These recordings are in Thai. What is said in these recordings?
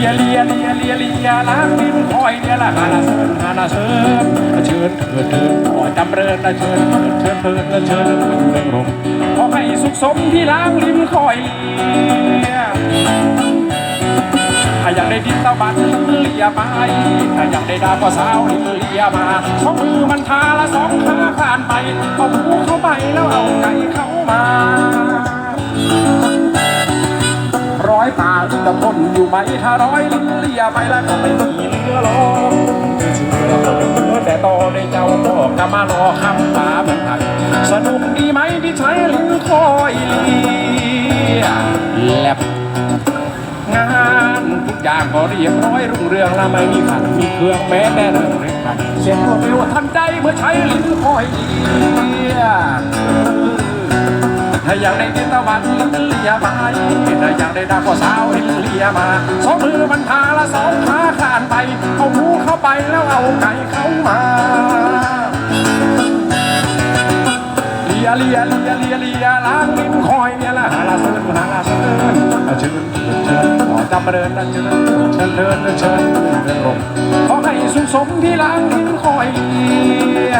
ียเลียเลียเลียล้างลิ้นคอยเนี่ยละฮานาเซินฮานาเซินเชิญเถิดเถิดขอจำเริญนะเชิญเชิญเถิดเถิดเชิญเริงรมขอให้สุขสมที่ล้างลิ้นคอยเลียถ้าอยากได้ดินตะบันเลียไปถ้าอยากได้ดาวก็สาวเลียมาสองมือมันทาละสองขาขานไปเอาหูเข้าไปแล้วเอาไก่เข้ามา จะทนอยู่ไหมถ้าร้อยลิ้นเลียไปแล้วก็ไม่มีเหลือลงแต่โตได้เจ้าพ่อกมารอคำตาเมืองไทยสนุกดีไหมที่ใช้ลิ้นคอยเลียแลบงานทุกอย่างก็เรียบร้อยรุ่งเรืองและไม่มีขัดมีเครื่องแม้แต่เรื่องเล็กเสียงรวเร็วทันใจเมื่อใช้ลิ้นคอยเลีย อยากได้ดินตะวันอินเลียมาถ้อยากได้ดาวก็สาวอินเลียมาสองมือมันทาละสองขาขานไปเอาหูเข้าไปแล้วเอาไก่เข้ามาเลียเลียเลียเลียเลียล้างลิ้นคอยเนี่ยละฮาลาเซินฮาลาเซินเชิญเชิญขอจำเริญนะเชิญเชิญเดินเชิญเดินลงขอให้สุขสมที่ล้างลิ้นคอยเลีย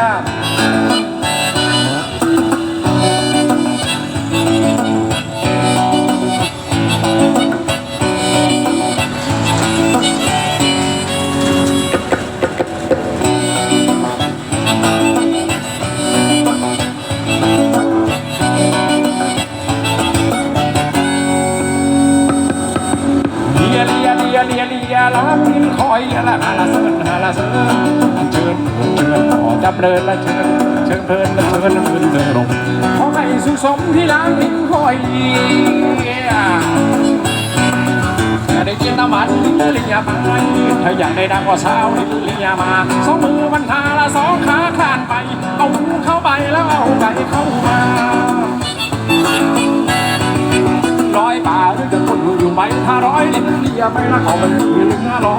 ล้างหินคอยเนี่ยละลาเซินฮาลาเซินเชิญเชิญขอจำเริญละเชิญเชิญเพลินละเชิญเดินเดินลงขอให้สุขสมที่ล้างลิ้นคอยเลียอยากได้กินน้ำมันลิ้นเลียไปถ้าอยากได้ดังก็สาวลิ้นเลียมาสองมือมันทาละสองขาคลานไป เอาหูเข้าไปแล้วเอาไก่เข้ามา ไหมถ้าร้อยลิ้นเลียไปล้วเขามันมีเรือรอ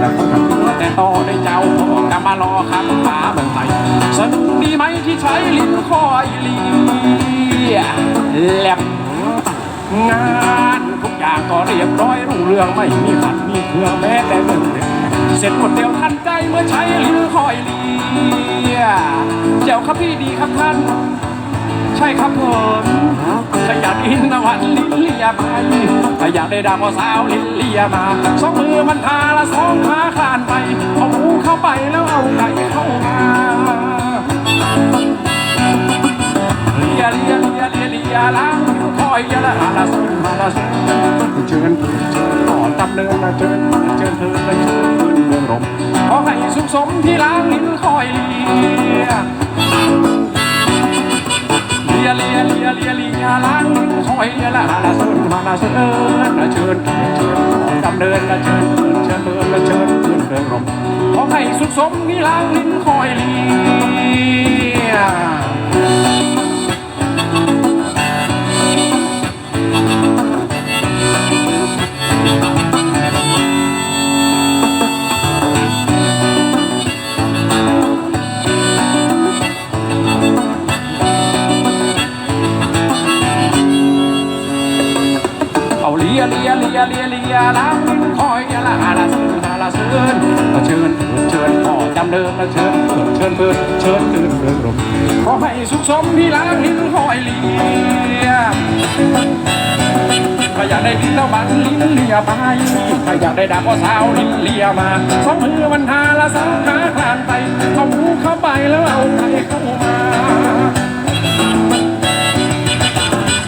แล้วก็กับเนื้อแต่ต่อได้เจ้าพ่อกำมารอคำตาเมืองไทยสนุกดีไหมที่ใช้ลิ้นคอยเลียแหลมงานทุกอย่างก็เรียบร้อยรุ่งเรืองไม่มีขัดมีเครือแม้แต่เรื่องเด็กเสร็จหมดเดียวทันใจเมื่อใช้ลิ้นคอยเลียเจ้าครับพี่ดีครับท่าน ใช่ครับผมถ้าอยากกินนวานลิ้นเลียไปถ้าอยากได้ดาวก็สาวลิ้นเลียมา สองมือมันทาละสองขาคลานไป เอาหูเข้าไปแล้วเอาไก่เข้ามาเลียเลียเลียเลียเลียล้างคอยยะละฮาลาซุนฮาลาซุนเชิญเชิญขอตำเนินนะเชิญเชิญเธอละเชิญขึ้นเมืองรมขอให้สุขสมที่ล้างลิ้นคอยเลีย ลียเลียเลียเลียเลียล้างลิ้นคอยละละฮาลาซุนฮาลาซุนนะเชิญเชิญขอตำเนินนะเชิญเชิญเชิญละเชิญเดินเมืองรมขอให้สุขสมที่ล้างลิ้นคอยเลีย ยเลียเลียล้างลิ้นคอยยะละฮาลาซึนฮาลาซึนเชิญเชิญขอจำเดิมและเชิญเชิญเชิญเชิญตื่นเริงรมขอให้สุขสมที่ล้างลิ้นคอยเลียถ้าอยากได้ดินแล้วบันลิ้นเลียไปถ้าอยากได้ดาบก็สาวลิ้นเลียมาสองมือมันทาละสองขาคลานไปเอาหูเข้าไปแล้วเอาไก่เข้ามา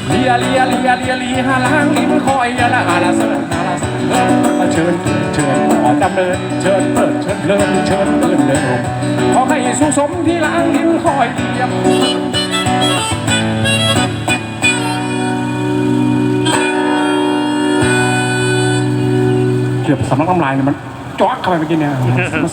เลียเลียเลียเลียเลียหาล้างลิ้นค อยยะละหาสนาละเซินเชิญเชิญขอดำเนินเชิญเปิดเชิญเลินเชิญเดินเดินขอให้สุสมที่ล้างดินคอยเลียมเกือบสำลักน้ำลายเนี่ยมันจ๊อกเข้าไปเมื่อกี้เนี่ย